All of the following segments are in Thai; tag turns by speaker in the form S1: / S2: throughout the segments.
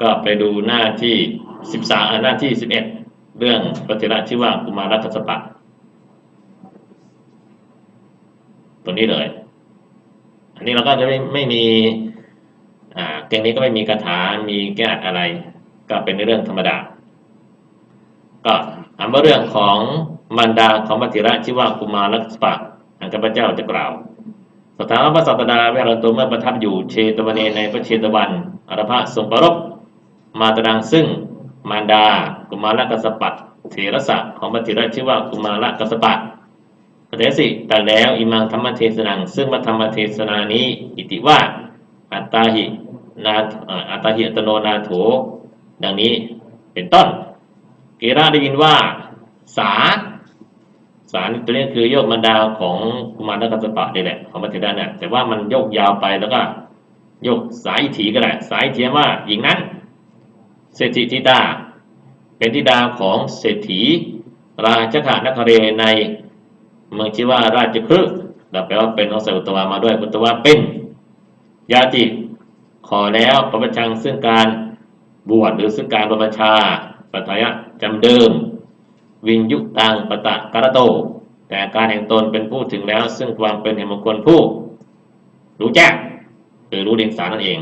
S1: ก็ไปดูหน้าที่สิบสามหน้าที่สิบเอ็ดเรื่องปฏิระชื่อว่ากุมารรัตสปะตัวนี้เลย อันนี้เราก็จะไม่ไม่มีอ่าเกมนี้ก็ไม่มีคาถา มีแก้อะไร ก็เป็นเรื่องธรรมดา ก็ถามว่าเรื่องของมารดาของปฏิระชื่อว่ากุมารรัตสปะอันข้าพเจ้าจะกล่าว สถานพระสัตดาเวรันโตเมื่อประทับอยู่เชตวันเนในพระเชตวันอรพะทรงประรบ มาตรังซึ่งมารดา กุมารกัสปัตเถรสะของปฏิระชื่อว่ากุมารกัสปัตปเทสิแต่แล้วอิมังธรรมเทศนัง ซึ่งพระธรรมเทศนานี้ อิติว่า อัตตาหินาอัตตาหิอัตโนนาโถ ดังนี้เป็นต้น เกราได้ยินว่า สา สารตัวนี้คือโยกมันดาของกุมารนักสปะนี่แหละ ของมัทธิดาเนี่ยแต่ว่ามันโยกยาวไปแล้วก็ โยกสายถีก็ได้สายเทียมว่าหญิงนั้น เศรษฐีธิดา เป็นธิดาของเศรษฐี ราชขานครเรในเมืองชื่อว่าราชคฤห์เราแปลว่าเป็นของเสอุตวามาด้วยอุตวาเป็นยาติขอแล้วประประชังซึ่งการบวชหรือซึ่งการประประชาปัทยะจำเดิม วินยุตังปะตะการะโต แต่การแห่งตนเป็นผู้ถึงแล้ว ซึ่งความเป็นแห่งมงคลผู้ รู้แจ้งคือรู้เดียงสารนั่นเอง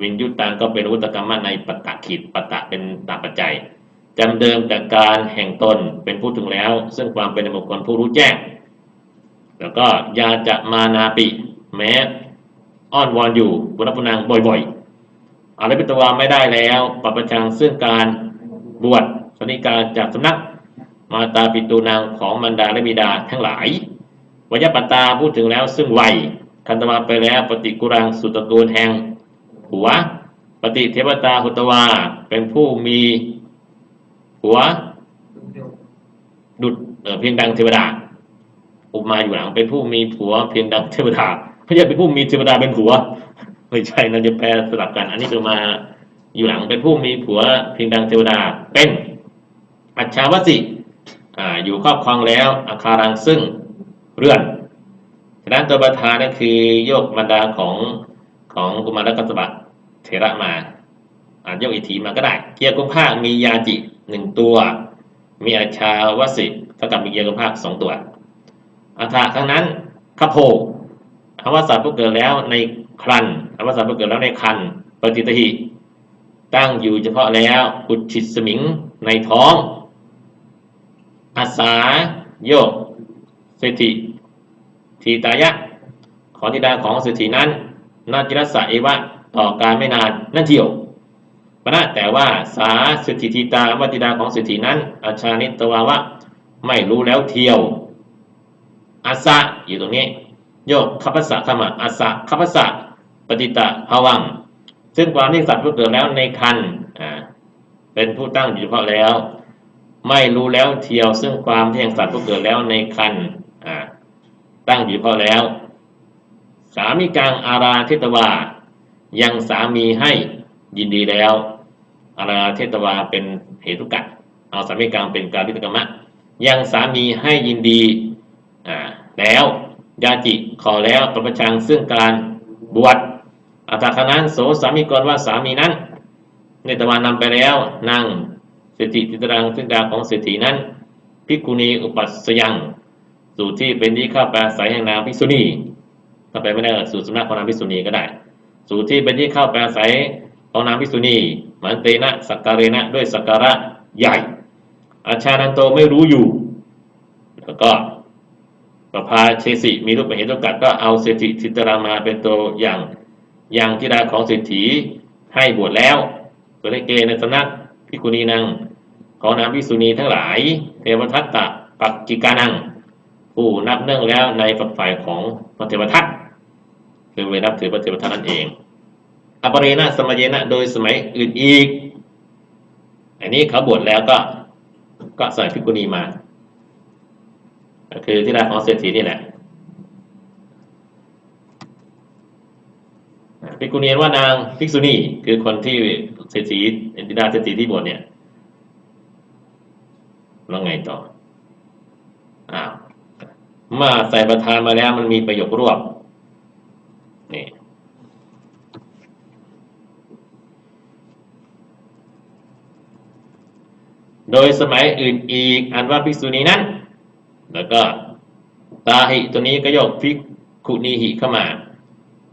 S1: วินยุตังก็เป็นวุตกรรมะในปตะขีดปตะเป็นตามปัจจัยจำเดิมแต่การแห่งตนเป็นผู้ถึงแล้ว ซึ่งความเป็นแห่งมงคลผู้รู้แจ้ง แล้วก็ยาจะมานาปิ แม้อ้อนวอนอยู่ปุณพุนังบ่อยๆอะไรเป็นตัวไม่ได้แล้วปปชังซึ่งการบวชสนิการจากสำนัก มาตาปิตูนางของมันดาและบิดาทั้งหลายวยปตาพูดถึงแล้วซึ่งวัยคันตมาไปแล้วปฏิกุรังสุตระกูลแห่ง หัว ปฏิเทวตาหุตวา เป็นผู้มีหัว ดุดเพียงดังเทวดาอุปมาอยู่หลังเป็นผู้มีผัว เพียงดังเทวดาไม่ใช่เป็นผู้มีเทวดาเป็นผัวไม่ใช่นะจะแปลสลับกัน อันนี้คือมาอยู่หลังเป็นผู้มีผัวเพียงดังเทวดาเป็นอัจฉาวสิอ่าอยู่ครอบครองแล้วอาคารังซึ่งเรือนฉะนั้นตัวประธานนั่นคือโยกบรรดาของของกุมารกัสบะ ระมาอ่าโยกอิทธิมาก็ได้ เกียร์กุมภาคมียาจิหนึ่งตัว มีอาชาวสิเท่ากับมีเกียร์กุมภาคสองตัวอัฐาครั้งนั้นขโพอวสัตว์ผู้เกิดแล้วในครันอวสัตว์ผู้เกิดแล้วในคันปฏิทหิตั้งอยู่เฉพาะแล้วอุดฉิดสมิงในท้องอาสาโยกเศรษฐีทีตายะ ของธิดาของเศรษฐีนั้นนาจิรสะเอวะ ต่อการไม่นานนั่นเที่ยวปณะแต่ว่าสาเศรษฐีทีตาวัติดาของเศรษฐีนั้นอาชานิตวาวะไม่รู้แล้วเที่ยวอาสะอยู่ตรงนี้โยกคัพสะขมาอาสะคัพสะปฏิตะภวัง ซึ่งความที่สัตว์ผู้เกิดแล้วในคันอ่าเป็นผู้ตั้งอยู่เฉพาะแล้ว ไม่รู้แล้วเทียว ซึ่งความที่แห่งสัตว์ผู้เกิดแล้วในคันอ่าตั้งอยู่เฉพาะแล้ว สามีกลางอาราเทตวา ยังสามีให้ยินดีแล้วอาราเทตวาเป็นเหตุกัดเอาสามีกลางเป็นการพิตกรรมะยังสามีให้ยินดีอ่าแล้วยาจิขอแล้วประประชังซึ่งการบวชอัตถานั้นโสสามีกรว่าสามีนั้นในตะวันนำไปแล้วนั่งเศรษฐีติตรังซึ่งดาของเศรษฐีนั้นพิกุณีอุปัสยังสู่ที่เป็นที่เข้าไปอาศัยแห่งนางพิกษุณีถ้าไปไม่ได้สู่สำนักของนางพิกษุณีก็ได้ สู่ที่เป็นที่เข้าไปอาศัยของนางพิกษุณีมันเตนะสักการะด้วยสักการะใหญ่ อาชานันโตไม่รู้อยู่ แล้วก็ประพาเชสิมีรูปเป็นตุกัดก็เอาเศรษฐีทิตรามาเป็นตัวอย่างอย่างธิดาของเศรษฐีให้บวชแล้วตัวเลเกในสำนักพิกุณีนังของนางพิกษุณีทั้งหลาย เทวทัตตะปักกิกานังผู้นับเนื่องแล้วในฝักฝ่ายของพระเทวทัต คือไปนับถือพระเทวทัตนั่นเองอปเรนะสมัยนะโดยสมัยอื่นอีก อันนี้เขาบวชแล้วก็ก็ใส่พิกุณีมาคือที่ราของเศรษฐีนี่แหละพิกุณีว่านางภิกษุณีคือคนที่เศรษฐีธิดาเศรษฐีที่บวชเนี่ยแล้วไงต่ออ้าวมาใส่ประธานมาแล้วมันมีประโยครวบ นี่โดยสมัยอื่นอีกอันว่าภิกษุณีนั้น แล้วก็ตาหิตัวนี้ก็ยกภิกขุนีหิเข้ามา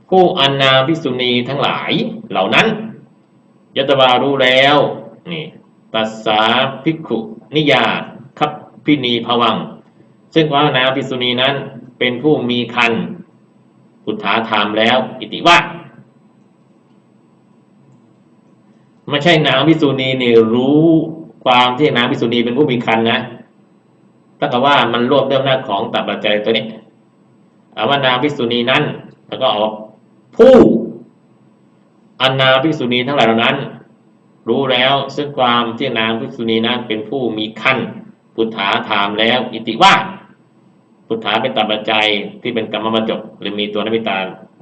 S1: ผู้อันนาภิกษุณีทั้งหลายเหล่านั้นยตวารู้แล้วนี่ตัสสาภิกขุนิยาคับพินีภวัง ซึ่งว่านาภิกษุณีนั้นเป็นผู้มีคัน พุทธาธรรมแล้ว อิติว่าไม่ใช่นางพิษุณีนี่รู้ความที่นางพิษุณีเป็นผู้มีคันนะถ้ากับว่ามันรวบด้วยอำนาจของตับปัจจัยตัวนี้เอาว่านางพิษุณีนั้น แล้วก็ออกผู้อันนาพิษุณีทั้งหลายเหล่านั้น รู้แล้วซึ่งความที่นางพิษุณีนั้นเป็นผู้มีคันพุทธาถามแล้ว อิติว่า พุทธาเป็นตับปัจจัยที่เป็นกรรมบรรจบหรือมีตัวนมิตา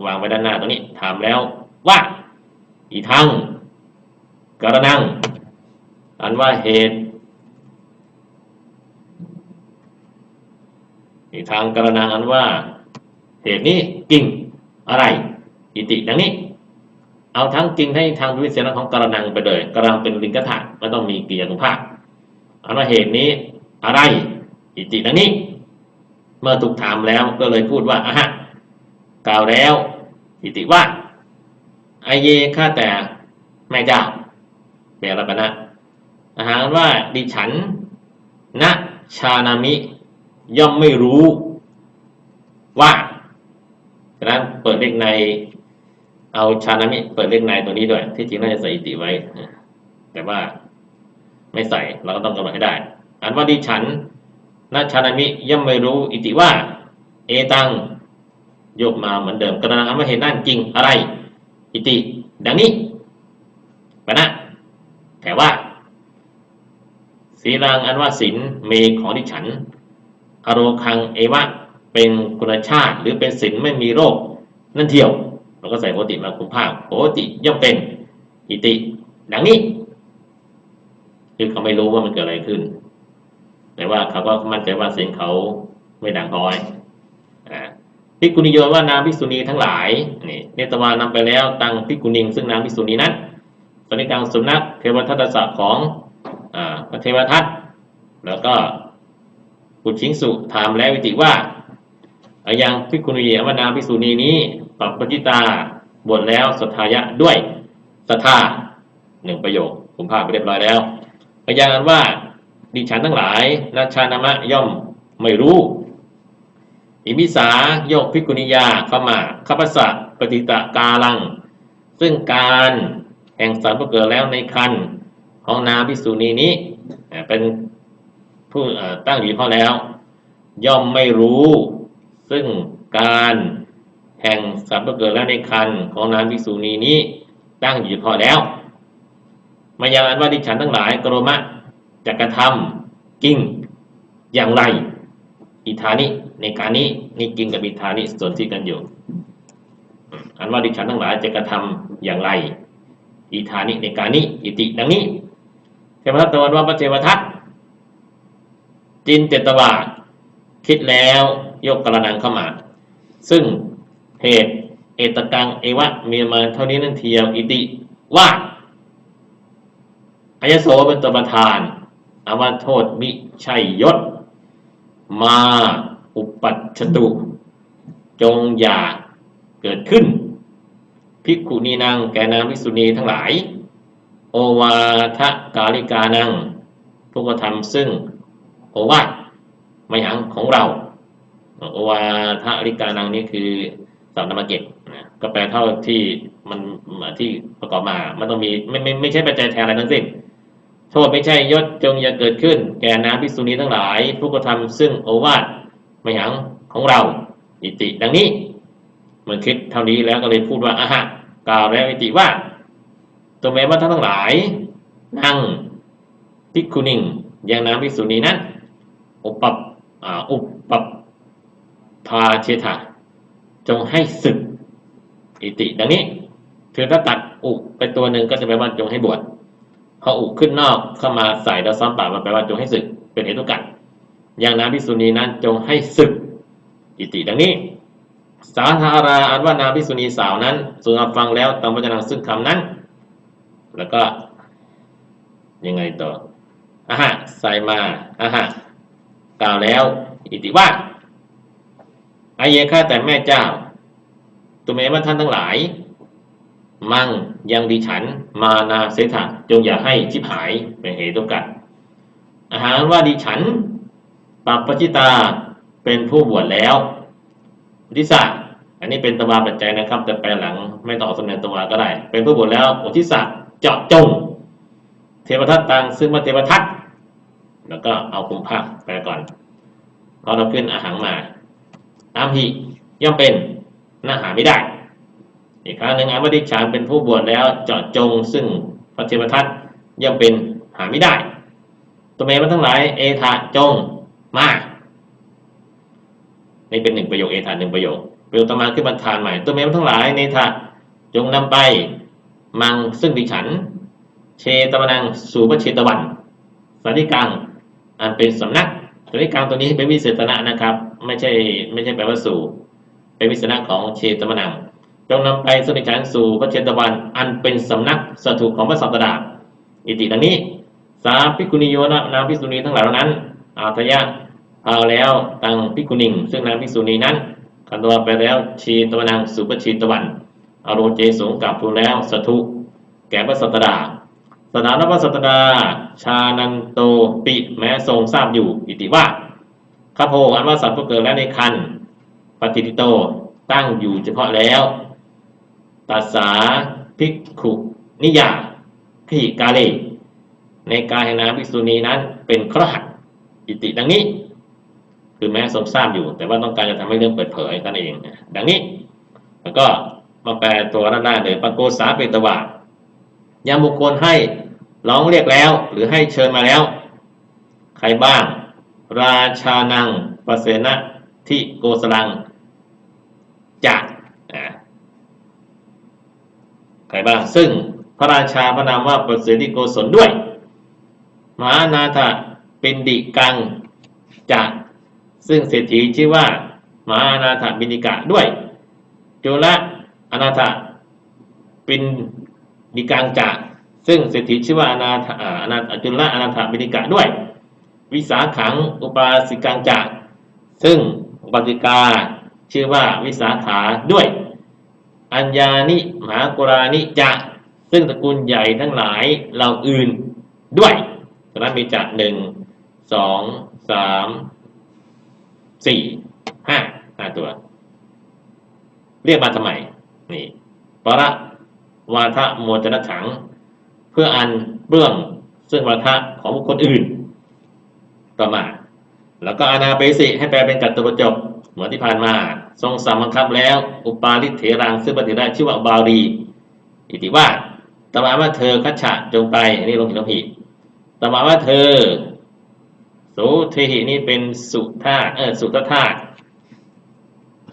S1: วางไว้ด้านหน้าตรงนี้ ถามแล้วว่า อีทั้งกรนัง อันว่าเหตุ อีทางกรนังอันว่า เหตุนี้จริงอะไร อิติดังนี้ เอาทั้งจริงให้ทางวิเศษของกรนังไปเลยกรนังเป็นลิงกถะไม่ต้องมีกิริยานุภาพอันว่าเหตุนี้อะไร อิติดังนี้ เมื่อถูกถามแล้วก็เลยพูดว่าอะฮะกล่าวแล้วอิติว่าไอเยข้าแต่แม่เจ้าเบรปนะอาหารว่าดิฉันณชานามิ ย่อมไม่รู้ว่าฉะนั้นเปิดเลขใน เอาชานามิ เปิดเลขในตัวนี้ด้วย ที่จริงน่าจะใส่อิติไว้ แต่ว่าไม่ใส่เราก็ต้องกำหนดให้ได้ อันว่าดิฉัน ณชานามิย่อมไม่รู้อิติว่า เอตังยกมาเหมือนเดิมกระนั้นว่าเห็นนั่นจริงอะไร อิติ ดังนี้ปนะแต่ว่าศีลังอันว่าศีลเมของดิฉัน อโรคังเอวะเป็นคุณชาติ หรือเป็นศีลไม่มีโรค นั่นเที่ยวเราก็ใส่โหติมาคุมภาคโหติย่อมเป็น อิติ ดังนี้ คือเขาไม่รู้ว่ามันเกิดอะไรขึ้น แต่ว่าเขาก็มั่นใจว่าเสียงเขาไม่ดังพ้อยอ่าพิกุณิโยว่านางพิกษุณีทั้งหลายนี่เนตวานำไปแล้วตังพิกุณิงซึ่งนางพิกษุณีนั้นสนิกังสุนัขเทวทัตสะของอ่าพระเทวทัตแล้วก็ปุชิงสุถามแล้ววิติว่าอายังพิกุณีอวนาพิสุณีนี้ปรับปจิตาบวชแล้วสัทธายะด้วยศรัทธาหนึ่งประโยคผมพาไปเรียบร้อยแล้วอายังนั้นว่า ดิฉันทั้งหลายนาชานามะย่อมไม่รู้ อิมิสาโยกพิกุณิยาเข้ามาข้าพสัตปฏิตะกาลัง ซึ่งการแห่งสารพเกิดแล้วในคันของนางพิสุณีนี้เป็นผู้ตั้งอยู่พอแล้ว ย่อมไม่รู้ ซึ่งการแห่งสารพเกิดแล้วในคันของนางพิสุณีนี้ตั้งอยู่พอแล้วมายังอันว่าดิฉันทั้งหลายกรมะ จะกระทำกิ่งอย่างไร อิทานิในการนี้นี่กิ่งกับอิทานิส่วนที่กันอยู่ อันว่าดิฉันทั้งหลายจะกระทำอย่างไร อิธานิในการนี้ อิติดังนี้เทวทัตตะวันว่าพระเทวทัตจินเตตวาคิดแล้วยกกระนังเข้ามา ซึ่งเหตุเอตกังเอวะมีมาเท่านี้นั่นเทียวอิติว่าอายโสเป็นตัวประธาน อาว่าโทษมิชัยยศ มาอุปัชตุ จงอย่าเกิดขึ้น ภิกขุนีนางแกนางภิกษุณีทั้งหลาย โอวาทกาลิกานังพวกกระทำซึ่ง โอวาทไม่หังของเรา โอวาทกาลิกานังนี่คือสัมนามเกตนะก็แปลเท่าที่มันที่ประกอบมา มันต้องมีไม่ไม่ไม่ใช่ปัจจัยแทนอะไรทั้งสิ้น โทษไม่ใช่ยศจงอย่าเกิดขึ้น แก่นางภิกษุณีทั้งหลาย ผู้กระทำซึ่งโอวาทไม่หังของเราอิติ ดังนี้เมื่อคิดเท่านี้แล้วก็เลยพูดว่าอะฮะกล่าวแล้วอิติว่าตัวแม้ว่าท่านทั้งหลาย นั่งพิกุนิงยังนางภิกษุณีนั้นอุปปอุปปพาเชถะจงให้ศึกอิติ ดังนี้คือถ้าตัดอุไปตัวหนึ่งก็จะแปลว่าจงให้บวช พออุขึ้นนอกเข้ามาใส่ดาวซ้ำป่ามันแปลว่าจงให้ศึกเป็นเหตุกัดอย่างนางภิกษุณีนั้นจงให้ศึก อิติดังนี้ สาธาราอันว่านางภิกษุณีสาวนั้นสุนฟังแล้วตามพจนาซึ่งคำนั้น แล้วก็ยังไงต่ออาหะใส่มาอาหะกล่าวแล้ว อิติว่าอาเยข้าแต่แม่เจ้าตุเมว่าท่านทั้งหลาย มั่งยังดิฉัน มานาเสถะจงอย่าให้ชิบหายเป็นเหตุตกันอาหารว่าดิฉันปัปปจิตาเป็นผู้บวชแล้วอุทิศะอันนี้เป็นตวาปัจจัยนะครับ แต่แปลหลังไม่ต้องออกสำเนียงตวาก็ได้ เป็นผู้บวชแล้วอุทิศะเจาะจง เทวทัตตังซึ่งมาเทวทัตแล้วก็เอาคุมภาคแปลก่อนพอเราขึ้นอาหารมาอามหิย่อมเป็นน่าหาไม่ได้ อีกครั้งหนึ่งอมดิฉานเป็นผู้บวชแล้วเจาะจงซึ่งพระเทวทัตย่อมเป็นหาไม่ได้ตัวเมมันทั้งหลายเอธาจงมานี่เป็นหนึ่งประโยคเอธาหนึ่งประโยคประโยคต่อมาขึ้นบรรทานใหม่ตัวเมมันทั้งหลายเนธาจงนำไปมังซึ่งดิฉัน เชตวนังสู่พระเชตวันสันนิกังอันเป็นสำนักสันนิกังตัวนี้เป็นวิเศษณะนะครับ ไม่ใช่ไม่ใช่แปลว่าสู่ เป็นวิเศษณะของเชตวนัง จงนำไปซึ่งดิฉันสู่พระเชตวัน อันเป็นสำนักสถูปของพระสัตดาอิติดังนี้ สาพิกุณิโยนะนางพิสุณีทั้งหลายเหล่านั้นอาทยะพาแล้วตังพิกุณิง ซึ่งนางพิสุณีนั้นคันตัวไปแล้วชีตวนังสุปชีตวันอารมเจสูงกับทูลแล้วสถุแก่พระสัตดาสถานพระสัตดาชานันโตปิแม้ทรงทราบอยู่ อิติว่าข้าโพอันว่าสัตว์ผู้เกิดแล้วในคันปฏิทิโตตั้งอยู่เฉพาะแล้ว ตัสาภิกขุนิยาขิกาเลในกายแห่งนางภิกษุณีนั้นเป็นครหัสอิติดังนี้ คือแม้ทรงทราบอยู่ แต่ว่าต้องการจะทำให้เรื่องเปิดเผยนั่นเอง ดังนี้ แล้วก็มาแปลตัวด้านหน้าเลยปโกสาเปตวายามบุคคลให้ร้องเรียกแล้ว หรือให้เชิญมาแล้ว ใครบ้าง ราชานังปเสนะที่โกสลังจะ ใครบ้างซึ่งพระราชาพระนามว่าประเสริฐโกศลด้วยมหานาถปินดิกังจะซึ่งเศรษฐีชื่อว่ามหานาถบินิกะด้วย จุลอนาถปินดิกังจะซึ่งเศรษฐีชื่อว่าอนาถอนาถจุลอนาถบินิกะด้วย วิสาขังอุปาสิกังจะซึ่งอุปาสิกาชื่อว่าวิสาขาด้วย อัญญานิมหากุรานิจะซึ่งตระกูลใหญ่ทั้งหลายเหล่าอื่นด้วยตอนนั้นมีจัดหนึ่งสองสามสี่ห้าห้าตัว เรียกมาทำไมนี่ประวาทะโมจนถัง เพื่ออันเบื้องซึ่งวาทะของบุคคลอื่น ต่อมา แล้วก็อนาเปสิให้แปลเป็นกัตตุปจบเหมือนที่ผ่านมา ทรงสามังคับแล้ว อุปาลิเถรังซึ่งปฏิได้ชื่อว่าบาลีอิติว่าตมาว่าเธอคัจฉะจงไปอันนี้ลงหินลงหิตมาว่าเธอสุเทหินี่เป็นสุธาเออสุตธาตุ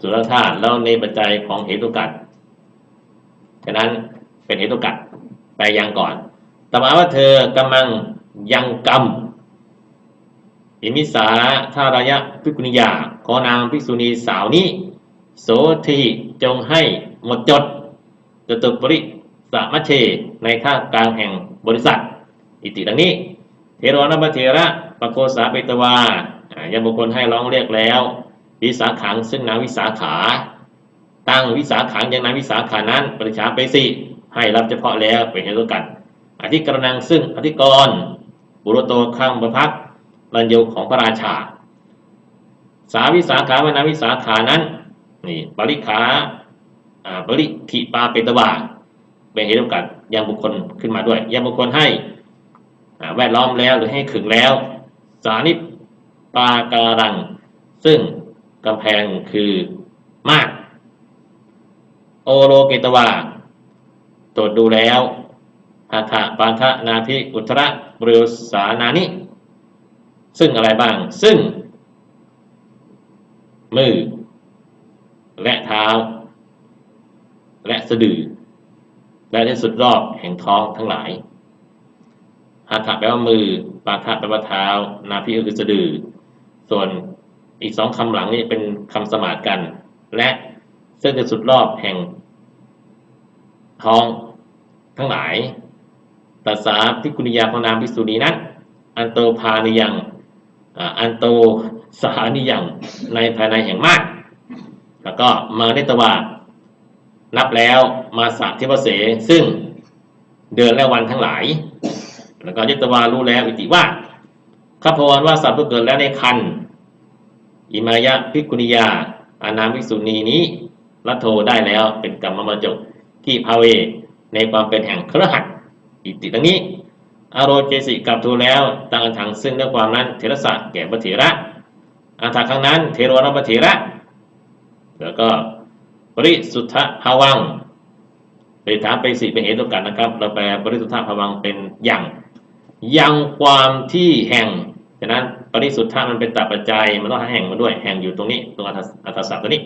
S1: สุตธาตุแล้วในปัจจัยของเหตุกัดฉะนั้นเป็นเหตุกัดไปยังก่อนตมาว่าเธอกำลังยังกรรม อิมิสาทารายะพิกุณิยาขอนางภิกษุณีสาวนี้ โสทีจงให้หมดจดจตุปริสามัชเช ในท่ากลางแห่งบริษัท อิติดังนี้ เทโรนบเทระปโกสาเปตวายังบุคคลให้ร้องเรียกแล้ว วิสาขังซึ่งนางวิสาขา ตั้งวิสาขังยังนางวิสาขานั้นปริชาไปสิให้รับเฉพาะแล้วเป็นเหตุกัน อธิกรณังซึ่งอธิกรบุรุโตข้างประพัก รันโยของพระราชา สาวิสาขาวนาวิสาขานั้นนี่บริขาบริขิปาเปตวาเป็นเหตุกันยังบุคคลขึ้นมาด้วยยังบุคคลให้แวดล้อมแล้วหรือให้ขึงแล้ว สานิปาการัง ซึ่งกำแพงคือมาก โอโรเกตวาตรวจดูแล้วอัฐปาทะนาพิอุตระบริสานานิ ซึ่งอะไรบ้าง ซึ่ง มือ และเท้า และสะดือ และที่สุดรอบแห่งท้องทั้งหลายหัตถะแปลว่ามือ ปาทะแปลว่าเท้า นาพิก็คือสะดือ ส่วนอีกสองคำหลังนี่เป็นคำสมาทกัน และซึ่งเป็นสุดรอบแห่ง ท้องทั้งหลายตัสสาพิกุณิยาของนามพิสุนีนั้นอันโตพานิยัง อ่าอันโตสานิยังในภายในแห่งมาก แล้วก็มาเนตวานับแล้วมาสะเทวเส ซึ่งเดือนและวันทั้งหลาย แล้วก็ยตวารู้แล้วอิติว่าข้าพรว่าสัตว์ผู้เกิดแล้วในคันอิมายะพิกุณิยา อานามวิกษุณีนี้ละโทได้แล้วเป็นกรรมมาจกที่ภาเว ในความเป็นแห่งเครือขัดอิติดังนี้ อโรเจสิกลับทูลแล้วตั้งอันถังซึ่งด้วยความนั้นเทระสะแก่พระเถระอันถังครั้งนั้นเทโรนพระเถระ แล้วก็ปริสุทธภาวังไปถามไปสิเป็นเหตุกันนะครับ เราแปลปริสุทธภาวังเป็นอย่างยังความที่แห่งฉะนั้นปริสุทธะมันเป็นตัปัจจัยมันต้องหาแห่งมาด้วยแห่งอยู่ตรงนี้ตรงอัตอัตศัพท์ตัวนี้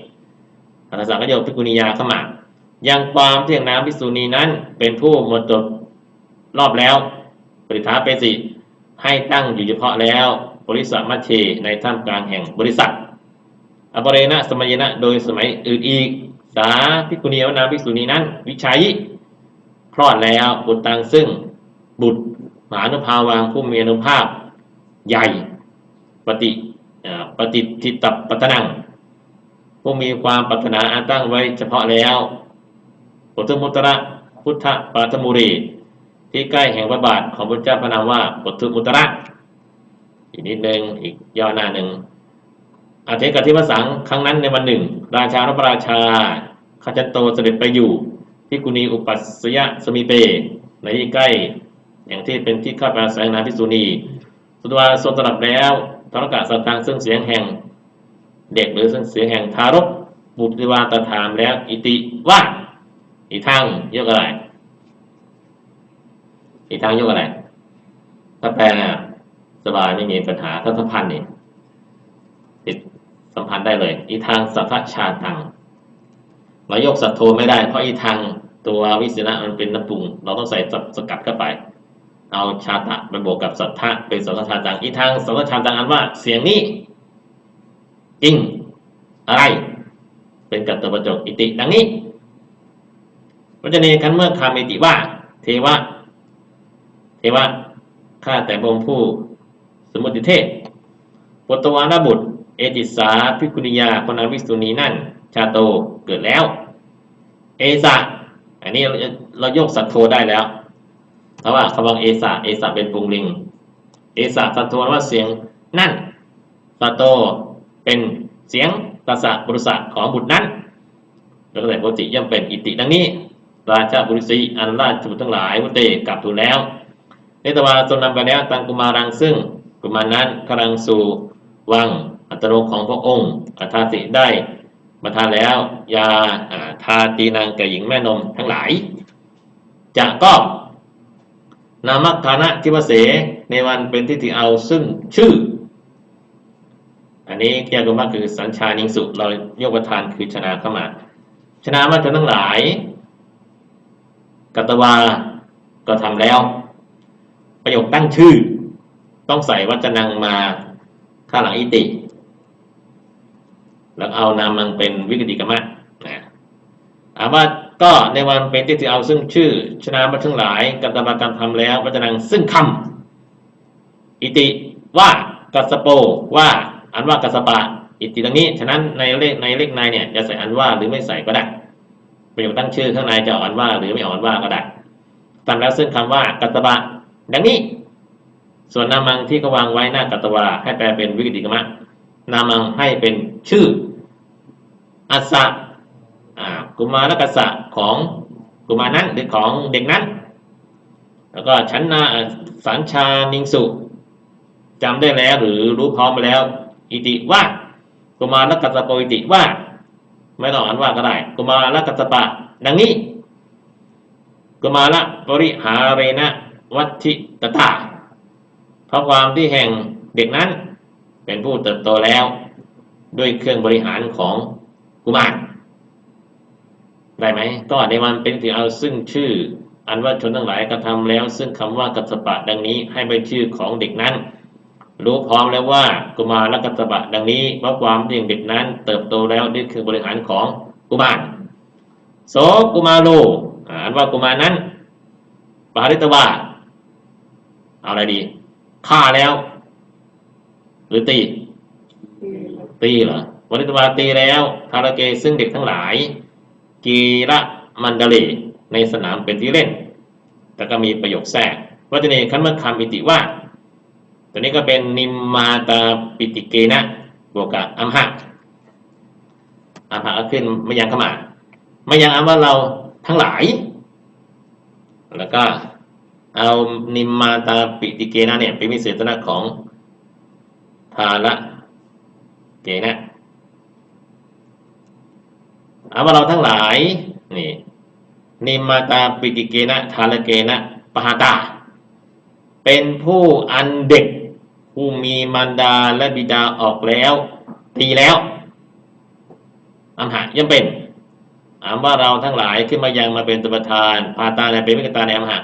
S1: อัตศัพท์ก็โยกพิกุณียาเข้ามายังความที่แห่งน้ำพิสุนีนั้นเป็นผู้หมดจดรอบแล้ว ปริธาเปสิให้ตั้งอยู่เฉพาะแล้วบริษัทมัชเชในท่ามกลางแห่งบริษัทอปเรณะสมัยนะโดยสมัยอื่นอีก สาพิกุณีวนาภิกษุณีนั้น วิชัยคลอดแล้วบุตรตังซึ่งบุตรมหานุภาวางผู้มีอนุภาพใหญ่ปฏิปฏิทิตปปัตนังผู้มีความปรารถนาอันตั้งไว้เฉพาะแล้วปุถุมุตระพุทธปาทมุรี ที่ใกล้แห่งพระบาทของพระเจ้าพระนามว่าปุถุมุตระอีกนิดหนึ่งอีกย่อหน้าหนึ่งอาเทกทิวสังครั้งนั้นในวันหนึ่ง ราชาพระราชาขจันโตเสด็จไปอยู่ ที่กุณีอุปัสยสมีเป ในที่ใกล้อย่างที่เป็นที่ข้าพเจ้าแสงนาพิสุณีสุตวาทรงตรัสแล้วทรกะสัตตังซึ่งเสียงแห่งเด็กหรือซึ่งเสียงแห่งทารกบุตรวาตถามแล้ว อิติว่าอีกทางยกอะไร อีกทางยกอะไร ถ้าแปลเนี่ยสบายไม่มีปัญหาถ้าสัมพันธ์นี่ติดสัมพันธ์ได้เลย อีทางสัทธชาตังเรายกสัตโทไม่ได้ เพราะอีทางตัววิสนะมันเป็นนปรุง เราต้องใส่สกัดเข้าไป เอาชาตะไปบวกกับสัทธะเป็นสัทธชาตังอีทางสัทธชาตังอันว่าเสียงนี้จริงอะไร เป็นกัตตประจกอิติดังนี้วัจเนคันเมื่อคามิติว่า เทวะ เทวะข้าแต่พระองค์ผู้ สมุติเทพปตวานาบุตร เอจิสาพิกุณิยาคนนั้นวิสุนีนั่น ชาโตเกิดแล้ว เอสะอันนี้เรายกสัตโทได้แล้วเพราะว่าคำว่าเอสะเอสะเป็นปุงลิง เอสะสัตโทว่าเสียงนั่นสัตโตเป็นเสียงตัสสะบุรุษะของบุตรนั้นแล้วก็แต่ปกติย่อมเป็นอิติดังนี้ ราชาบุริสีอันราชบุตรทั้งหลายวุเตกลับทูแล้ว นตวาทรงนำไปแล้วตังกุมารังซึ่งกุมารนั้นกำลังสู่วังอัตโนของพระองค์อัทาสิได้มาทานแล้วยาทาตีนางแก่หญิงแม่นมทั้งหลายจะก็นามัคคานะทิวเสในวันเป็นทิฏฐิเอาซึ่งชื่อ อันนี้แก้กุมาคือสัญชานิงสุเรายกประธานคือชนะเข้ามา ชนะมาทั้งหลายกัตวาก็ทำแล้ว ประโยคตั้งชื่อ ต้องใส่วัจนังมาข้างหลังอิติ แล้วเอานามังเป็นวิกติกรรมะนะอาว่าก็ในวันเป็นที่ที่เอาซึ่งชื่อ ชนะมาทั้งหลายกัตวาการทำแล้ววัจนังซึ่งคำอิติว่ากัสโปว่าอันว่ากัสปะอิติตรงนี้ ฉะนั้นในเลขในเลขในเนี่ยจะใส่อันว่าหรือไม่ใส่ก็ได้ประโยคตั้งชื่อข้างในจะอ่อนว่า หรือไม่อ่อนว่าก็ได้ทำแล้วซึ่งคำว่ากัตบะ ดังนี้ ส่วนนามังที่เขาวางไว้หน้ากัตวาให้แปลเป็นวิกฤติกรรมะ นามังให้เป็นชื่ออัสสะกุมารกัสสะของกุมารนั้นหรือของเด็กนั้น แล้วก็ชั้นนาสัญชานิงสุจำได้แล้วหรือรู้พร้อมมาแล้ว อิติว่ากุมารกัสสะโปอิติว่า ไม่ต้องอ่านว่าก็ได้ กุมารกัสสปะ ดังนี้กุมารปริหาเรนะ วัชิตตาเพราะความที่แห่งเด็กนั้น เป็นผู้เติบโตแล้ว ด้วยเครื่องบริหารของกุมารได้ไหมก็ในวันเป็นที่เอาซึ่งชื่อ อันว่าชนทั้งหลายกระทำแล้ว ซึ่งคำว่ากัสปะดังนี้ ให้เป็นชื่อของเด็กนั้น รู้พร้อมแล้วว่ากุมารและกัสปะดังนี้เพราะความที่เด็กนั้น เติบโตแล้วด้วยเครื่องบริหารของกุมารโสกุมาโลอันว่ากุมารนั้นปาริตวา เอาอะไรดีฆ่าแล้ว หรือตี ตีเหรอวริตวาตีแล้วทาราเกซึ่งเด็กทั้งหลาย กีระมันดาเลในสนามเป็นที่เล่น แต่ก็มีประโยคแทรกวัจเนคันมื่อคำอิติว่าตัวนี้ก็เป็นนิมมาตาปิติเกนะบวกกับอัมหะอัมหะก็ขึ้นไม่ยังเข้ามาไม่ยังอัมว่าเราทั้งหลาย แล้วก็ เอานิมมาตาปิติเกนะเนี่ยเป็นวิเศษณะของทาระเกนะเอาว่าเราทั้งหลายนี่นิมมาตาปิติเกนะทาระเกนะปหาตา เป็นผู้อันเด็กผู้มีมารดาและบิดาออกแล้วตีแล้วอัมหะยังเป็นอามว่าเราทั้งหลายขึ้นมายังมาเป็นตัวประธานพาตาในเป็นวิกตาในอัมหะ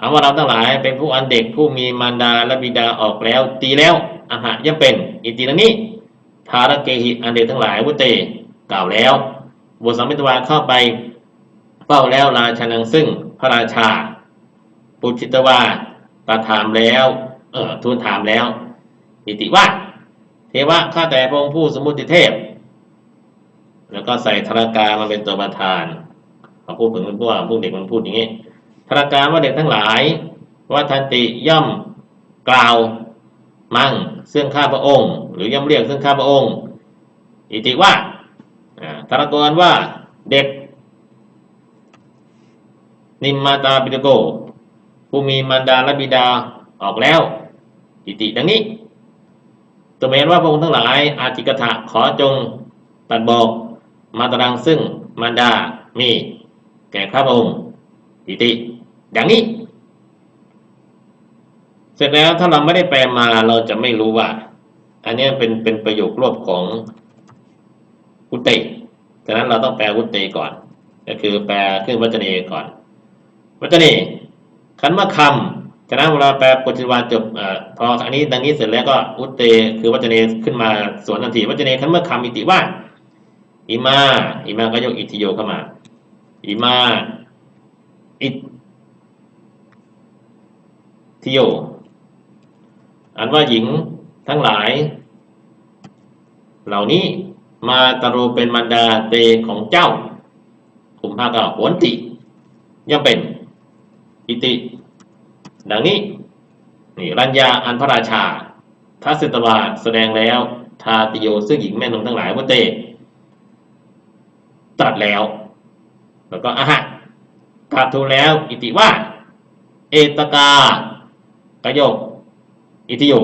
S1: อาว่าเราทั้งหลายเป็นผู้อันเด็กผู้มีมารดาและบิดาออกแล้ว ตีแล้วอัมหะยังเป็น อิตินั้นนี้ทารเกหิอันเด็กทั้งหลายวุเตกล่าวแล้วบทสัมมิตวาเข้าไปเฝ้าแล้วราชานังซึ่งพระราชา ปุจิตวาตรัสถามแล้วเออทูลถามแล้ว อิติว่า เทวะข้าแต่พระองค์ผู้สมุติเทพ แล้วก็ใส่ธากามาเป็นตัวประธานเขาพูดถึงพวกพวกเด็กมันพูดอย่างนี้ ธารการว่าเด็กทั้งหลายว่าทันติย่อมกล่าวมั่งซึ่งข้าพระองค์ หรือย่อมเรียกซึ่งข้าพระองค์ อิติว่าอ่าธารกรว่าเด็ก นิมมาตาปิตโก ผู้มีมารดาและบิดาออกแล้ว อิติดังนี้ตัวเมนว่าพระองค์ทั้งหลาย อาจิกถะขอจงตัดบอกมาตรังซึ่งมารดามี แก่ข้าพระองค์ อิติดังนี้ เสร็จแล้วถ้าเราไม่ได้แปลมาเราจะไม่รู้ว่า อันนี้เป็นเป็นประโยครวบของวุตติฉะนั้นเราต้องแปลวุตติก่อน ก็คือแปลขึ้นวัจเนก่อน วัจเนคันว่าคำฉะนั้นเวลาแปลปัจจุบันจบอพออันนี้ดังนี้เสร็จแล้วก็อุตเตคือวัจเนขึ้นมาสวนทันทีวัจเนคันมื่อคำอิติว่าอิมาอิมาก็ยกอิทิโยเข้ามาอิมา อิทิโยอันว่าหญิงทั้งหลาย เหล่านี้มาตรูเป็นมารดาเตของเจ้าคุมภาก็หวนติ ยังเป็น อิติ ดังนี้ นี่รัญญาอันพระราชาทัศตวาแสดงแล้วทาติโยซึ่งหญิงแม่นมทั้งหลายว่าเตตรัสแล้ว แล้วก็อะหะ กราบทูลแล้ว อิติว่า เอตกากโยกอิติโย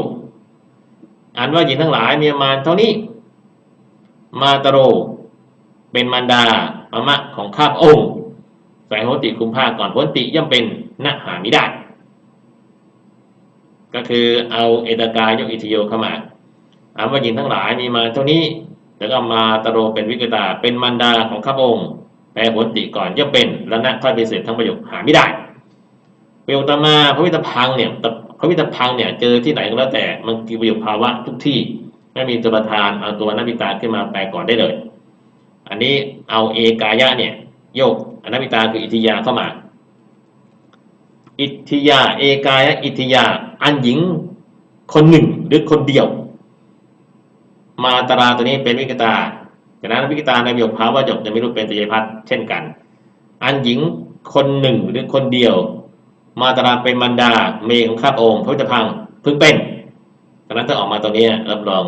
S1: อันว่าหญิงทั้งหลายมีประมาณเท่านี้ มาตโร เป็นมารดามามะของข้าพองค์ใส่โหติคุมผ้าก่อนโหติย่อมเป็นนหามิได้ก็คือเอาเอตกายกอิทิโยเข้ามาอันว่าหญิงทั้งหลายมีมาเท่านี้ แล้วก็มาตโรเป็นวิกตาเป็นมารดาของข้าพองค์ แปลโหติก่อนย่อมเป็นและนะถ้อยพิเศษทั้งประโยคหาไม่ได้ประโยคต่อมาพระวิตพังเนี่ยพระวิตพังเนี่ยเจอที่ไหนก็แล้วแต่มันคือประโยคภาวะทุกที่ไม่มีตัวประธานเอาตัวนักพิตาขึ้นมาแปลก่อนได้เลย อันนี้เอาเอกายะเนี่ยโยกอนัตพิตาคืออิทธิยาเข้ามา อิทธิยา เอกายะอิทธิยา อันหญิงคนหนึ่งหรือคนเดียว มาตราตัวนี้เป็นวิกตา จากนั้นวิกตาในประโยคภาวะจบจะไม่รู้เป็นตยพัฒเช่นกัน อันหญิงคนหนึ่งหรือคนเดียว มาตราเป็นมันดาเมฆของข้าพระองค์พระพุทธพังพิ่งเป็นดังนั้นถ้าออกมาตัวนี้รับรอง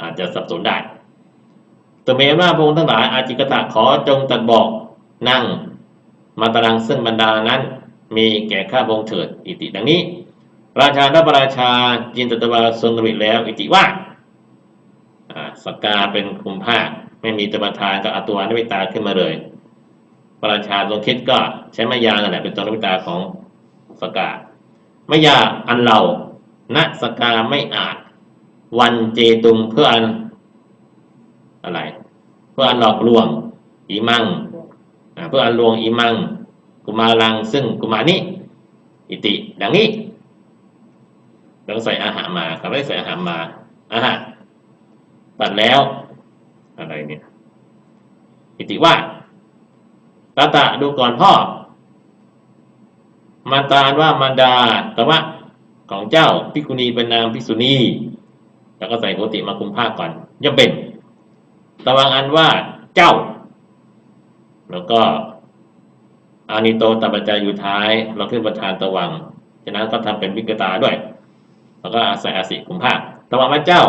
S1: อาจจะสับสนได้ตัวเมว่าพระองค์ทั้งหลายอาจิกตะขอจงตัดบอกนั่ง มาตรังซึ่งบรรดานั้น มีแก่ข้าพระองค์เถิดอิติดังนี้ ราชาและพระราชาจินตตวาทรงดำริแล้ว อิติว่า สกาเป็นคุมผ้าไม่มีตัวประธานก็เอาตัวนวิตาขึ้นมาเลย พระราชาทรงคิดก็ใช้ไม้ยานั่นแหละเป็นตัวนวิตาของสกาไม้ยาอันเราณสกาไม่อาจ วันเจตุมเพื่ออันอะไร เพื่ออันหลอกลวง อีมังเพื่ออันลวงอีมัง กุมารังซึ่งกุมานี้อิติ ดังนี้ต้องใส่อาหารมาครับไม่ได้ใส่อาหารมาอาหาร ตัดแล้ว อะไรเนี่ยอิติว่าตาตะดูก่อนพ่อ มาตาว่ามารดาแต่ว่าของเจ้าพิกุณีเป็นนางพิกษุณีแล้วก็ใส่โกติมาคุมผ้าก่อนย่อมเป็นตะวังอันว่าเจ้า แล้วก็อานิโตตปัจจาอยู่ท้าย เราขึ้นประธานตะวังฉะนั้นก็ทำเป็นวิกตาด้วย แล้วก็อาศัยอาศิคุมผ้าตะวังว่าเจ้า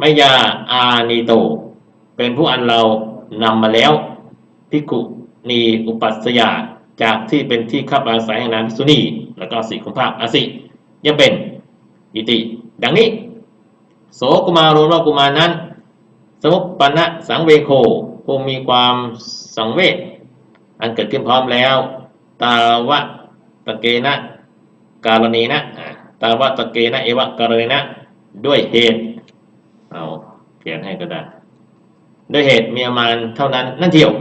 S1: มยาอานิโต เป็นผู้อันเรานำมาแล้วพิกุณีอุปัสยาจากที่เป็นที่ขับอาศัยแห่งนางพิกษุณีแล้วก็สิคุมภาพอาศิยังเป็นอิติ ดังนี้ โสกุมารรวมว่ากุมารนั้น สมุปปนะสังเวโคผู้มีความสังเวชอันเกิดขึ้นพร้อมแล้ว ตาวะตะเกนะ การณีนะ ตาวะตะเกนะเอวะการณีนะ ด้วยเหตุ เอาเขียนให้ก็ได้ด้วยเหตุมีอามานเท่านั้นนั่นเทียว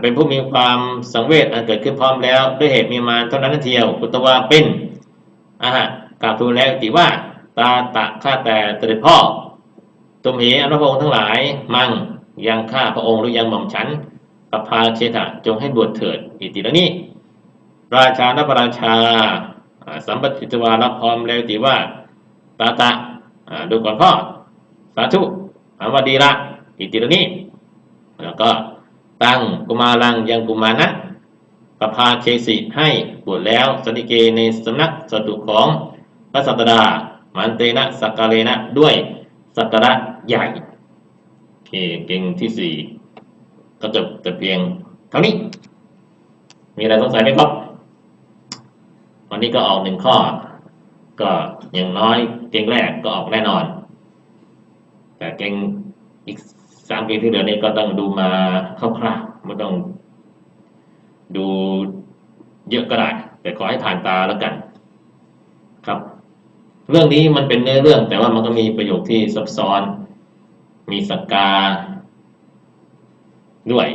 S1: เป็นผู้มีความสังเวชอันเกิดขึ้นพร้อมแล้ว ด้วยเหตุมีอามานเท่านั้นนั่นเทียวกุตวาเป็นอาฮะกล่าวทูลแล้วติว่าตาตะข้าแต่เสด็จพ่อตุมเหอนุพงษ์ทั้งหลาย มั่งยังข้าพระองค์หรือยังหม่อมฉันปพาเชษฐะจงให้บวชเถิดอิติแล้วนี้ราชานพระราชาสัมปติตวารับพร้อมแล้วติว่า ตาตะดูก่อนพ่อาธุถามว่าดีละอิติแล้วนี้แล้วก็ตั้งกุมารังยังกุมารนั้นประพาเคสิให้บวชแล้วสนิเกในสำนักสตุของพระสัตดามันเตนะสักกาเลนะด้วยสัตระใหญ่เคเก่งที่สี่ก็จบแต่เพียงเท่านี้ มีอะไรสงสัยไหมครับ วันนี้ก็ออกหนึ่งข้อ ก็อย่างน้อยเก่งแรกก็ออกแน่นอน แต่เกงอีกสามเกมที่เหลือนี้ก็ต้องดูมาคร่าวๆไม่ต้องดูเยอะก็ได้แต่ขอให้ผ่านตาแล้วกัน ครับ เรื่องนี้มันเป็นเนื้อเรื่องแต่ว่ามันก็มีประโยคที่ซับซ้อน มีสกกาด้วย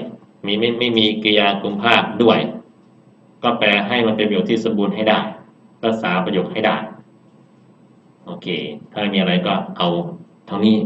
S1: มีไม่ไม่มีกริยากุมภาพด้วย ก็แปลให้มันเป็นประโยคที่สมบูรณ์ให้ได้รักษาประโยคให้ได้ โอเค ถ้าม่มีอะไรก็เอาเท่านี้